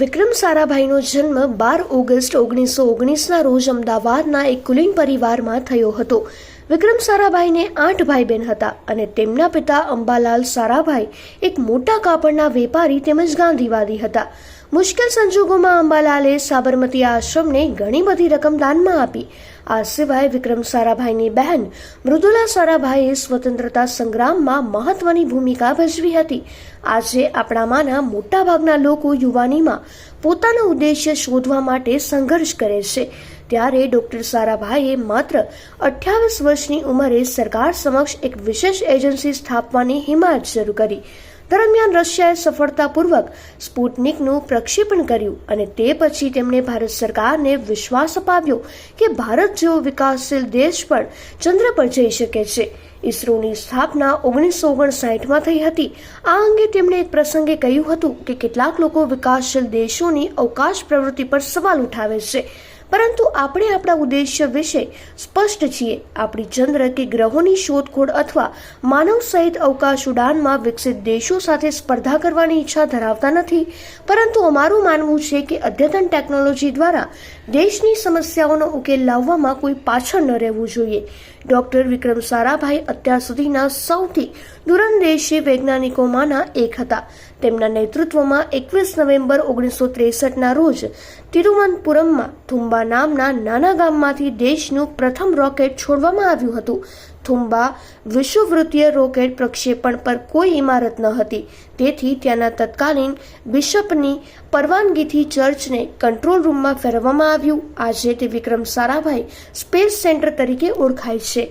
વિક્રમ સારાભાઈનો જન્મ બાર ઓગસ્ટ ઓગણીસો ઓગણીસના રોજ અમદાવાદના એક કુલીન પરિવારમાં થયો હતો. વિક્રમ સારાભાઈને આઠ ભાઈ બહેન હતા અને તેમના પિતા અંબાલાલ સારાભાઈ, એક મોટા કાપડના વેપારી તેમજ ગાંધીવાદી હતા. મુશ્કેલ સંજોગોમાં અંબાલાલે સાબરમતી આશ્રમને ઘણી બધી રકમ દાનમાં આપી. આ સિવાય વિક્રમ સારાભાઈની બહેન મૃદુલા સારાભાઈએ સ્વતંત્રતા સંગ્રામમાં મહત્વની ભૂમિકા ભજવી હતી. આજે આપણામાંના મોટાભાગના લોકો યુવાનીમાં પોતાનો ઉદ્દેશ્ય શોધવા માટે સંઘર્ષ કરે છે. ત્યારે ડોક્ટર સારાભાઈએ માત્ર અઠ્યાવીસ વર્ષની ઉંમરે સરકાર સમક્ષ એક વિશેષ એજન્સી સ્થાપવાની હિમાયત શરૂ કરી. દરમિયાન રશિયાએ સફળતાપૂર્વક સ્પુટનિકનું પ્રક્ષેપણ કર્યું અને તે પછી તેમણે ભારત સરકારને વિશ્વાસ અપાવ્યો કે ભારત જેવો વિકાસશીલ દેશ પણ ચંદ્ર પર જઈ શકે છે. ઇસરોની સ્થાપના ઓગણીસો ઓગણસાઠમાં થઈ હતી. આ અંગે તેમણે એક પ્રસંગે કહ્યું હતું કે કેટલાક લોકો વિકાસશીલ દેશોની અવકાશ પ્રવૃત્તિ પર સવાલ ઉઠાવે છે. પરંતુ આપણે આપણા ઉદ્દેશ્ય વિશે સ્પષ્ટ છીએ. આપણી ચંદ્ર કે ગ્રહોની શોધખોળ અથવા માનવ સહિત અવકાશ ઉડાનમાં વિકસિત દેશો સાથે સ્પર્ધા કરવાની ઈચ્છા ધરાવતા નથી. પરંતુ અમારું માનવું છે કે અદ્યતન ટેકનોલોજી દ્વારા દેશની સમસ્યાઓનો ઉકેલ લાવવામાં કોઈ પાછળ ન રહેવું જોઈએ. ડૉક્ટર વિક્રમ સારાભાઈ અત્યાર સુધીના સૌથી દૂરંદેશી વૈજ્ઞાનિકોમાંના એક હતા. તેમના નેતૃત્વમાં એકવીસ નવેમ્બર ઓગણીસો ત્રેસઠના રોજ તિરુવનંતપુરમમાં થુંબા નામના નાના ગામમાંથી દેશનું પ્રથમ રોકેટ છોડવામાં આવ્યું હતું. થુંબા વિશ્વવૃત્તીય રોકેટ પ્રક્ષેપણ પર કોઈ ઇમારત ન હતી. તેથી ત્યાંના તત્કાલીન બિશપની પરવાનગીથી ચર્ચને કંટ્રોલ રૂમમાં ફેરવવામાં આવ્યું. આજે તે વિક્રમ સારાભાઈ સ્પેસ સેન્ટર તરીકે ઓળખાય છે.